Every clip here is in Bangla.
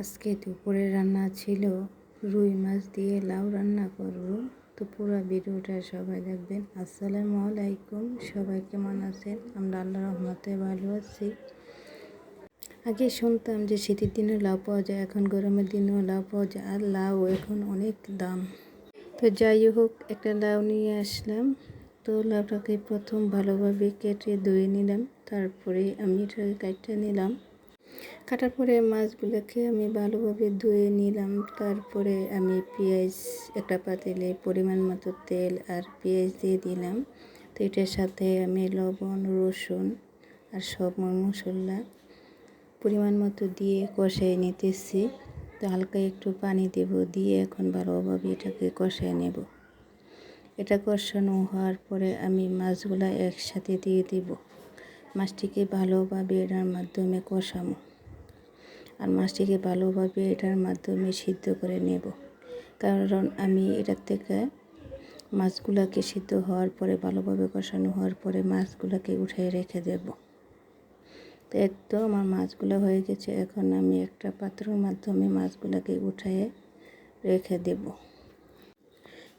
আজকে দুপুরে রান্না ছিল রুই মাছ দিয়ে লাউ রান্না করব। তো পুরো ভিডিওটা সবাই দেখবেন। আসসালামু আলাইকুম। সবাই কেমন আছেন? আমরা আল্লাহ রহমতে ভালো আছি। আগে শুনতাম যে শীতের দিনে লাউ পাওয়া যায়, এখন গরমের দিনেও লাউ পাওয়া যায়, আর লাউ এখন অনেক দাম। তো যাই হোক, একটা লাউ নিয়ে আসলাম। তো লাউটাকে প্রথম ভালোভাবে কেটে ধুয়ে নিলাম। তারপরে আমি এটাকে কাটতে নিলাম। কাটার পরে মাছগুলোকে আমি ভালোভাবে ধুয়ে নিলাম। তারপরে আমি পেঁয়াজ, একটা পাতিলে পরিমাণ মতো তেল আর পেঁয়াজ দিয়ে দিলাম। তো এটার সাথে আমি লবণ, রসুন আর সব মশলা পরিমাণ মতো দিয়ে কষাই নিতেছি। তো হালকা একটু পানি দেব দিয়ে এখন ভালোভাবে এটাকে কষাই নেব। এটা কষানো হওয়ার পরে আমি মাছগুলো একসাথে দিয়ে দিব। মাছটিকে ভালোভাবে এটার মাধ্যমে কষাবো। আর মাছটিকে ভালোভাবে এটার মাধ্যমে সিদ্ধ করে নেব। কারণ আমি এটার থেকে মাছগুলোকে সিদ্ধ হওয়ার পরে, ভালোভাবে কষানো হওয়ার পরে মাছগুলোকে উঠিয়ে রেখে দেব। তো একদম আমার মাছগুলো হয়ে গেছে। এখন আমি একটা পাত্রের মাধ্যমে মাছগুলোকে উঠিয়ে রেখে দেব।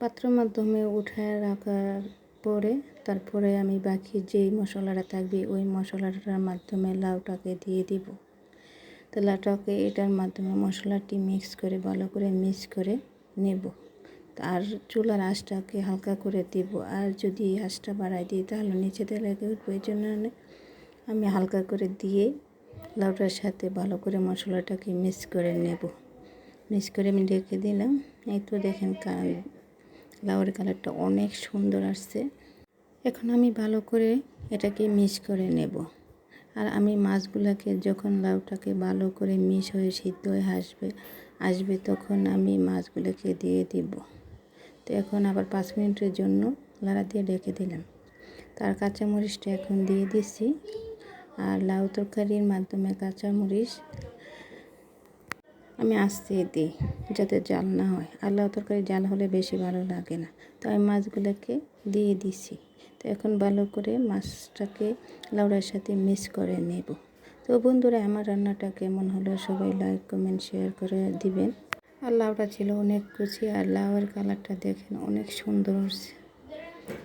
পাত্রের মাধ্যমে উঠায় রাখার পরে, তারপরে আমি বাকি যেই মশলাটা থাকবে, ওই মশলাটার মাধ্যমে লাউটাকে দিয়ে দিব। তো লাউটাকে এটার মাধ্যমে মশলাটি মিক্স করে, ভালো করে মিক্স করে নেব। আর চুলার আঁচটাকে হালকা করে দিব। আর যদি আঁচটা বাড়াই দিই, তাহলে নিচে লেগে উঠবে। এই জন্য আমি হালকা করে দিয়ে লাউটার সাথে ভালো করে মশলাটাকে মিক্স করে নেব। মিক্স করে আমি রেখে দিলাম। এই তো দেখেন লাউয়ের কালারটা অনেক সুন্দর আসছে। এখন আমি ভালো করে এটাকে মিক্স করে নেব। আর আমি মাছগুলোকে যখন লাউটাকে ভালো করে মিশ হয়ে সিদ্ধ হয়ে আসবে আসবে তখন আমি মাছগুলোকে দিয়ে দিব। তো এখন আবার পাঁচ মিনিটের জন্য লাড়া দিয়ে রেখে দিলাম। তার কাঁচামরিচটা এখন দিয়ে দিচ্ছি। আর লাউ তরকারির মাধ্যমে কাঁচামরিচ আমি আস্তে দিই যাতে জাল না হয়। আর লাউ তরকারি জাল হলে বেশি ভালো লাগে না। তো আমি মাছগুলোকে দিয়ে দিছি। তো এখন ভালো করে মাছটাকে লাউড়ার সাথে মিক্স করে নেব। তো বন্ধুরা, আমার রান্নাটা কেমন হলো সবাই লাইক কমেন্ট শেয়ার করে দিবেন। আর লাউটা ছিল অনেক কুচি আর লাউয়ের কালারটা দেখেন অনেক সুন্দর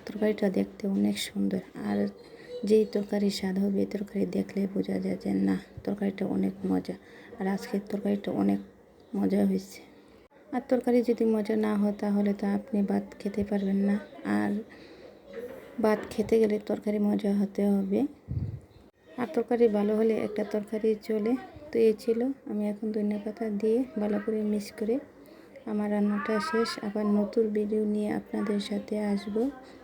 তরকারিটা দেখতে অনেক সুন্দর। আর যেই তরকারি স্বাদ হবে, এই তরকারি দেখলে বোঝা যায় যে না, তরকারিটা অনেক মজা। আর আজকের তরকারিটা অনেক মজা হয়েছে। আর তরকারি যদি মজা না হয়, তাহলে তো আপনি ভাত খেতে পারবেন না। আর ভাত খেতে গেলে তরকারি মজা হতে হবে। আর তরকারি ভালো হলে একটা তরকারি চলে। তো এ ছিল। আমি এখন ধনিয়া পাতা দিয়ে ভালো করে মিক্স করে আমার রান্নাটা শেষ। আবার নতুন ভিডিও নিয়ে আপনাদের সাথে আসব।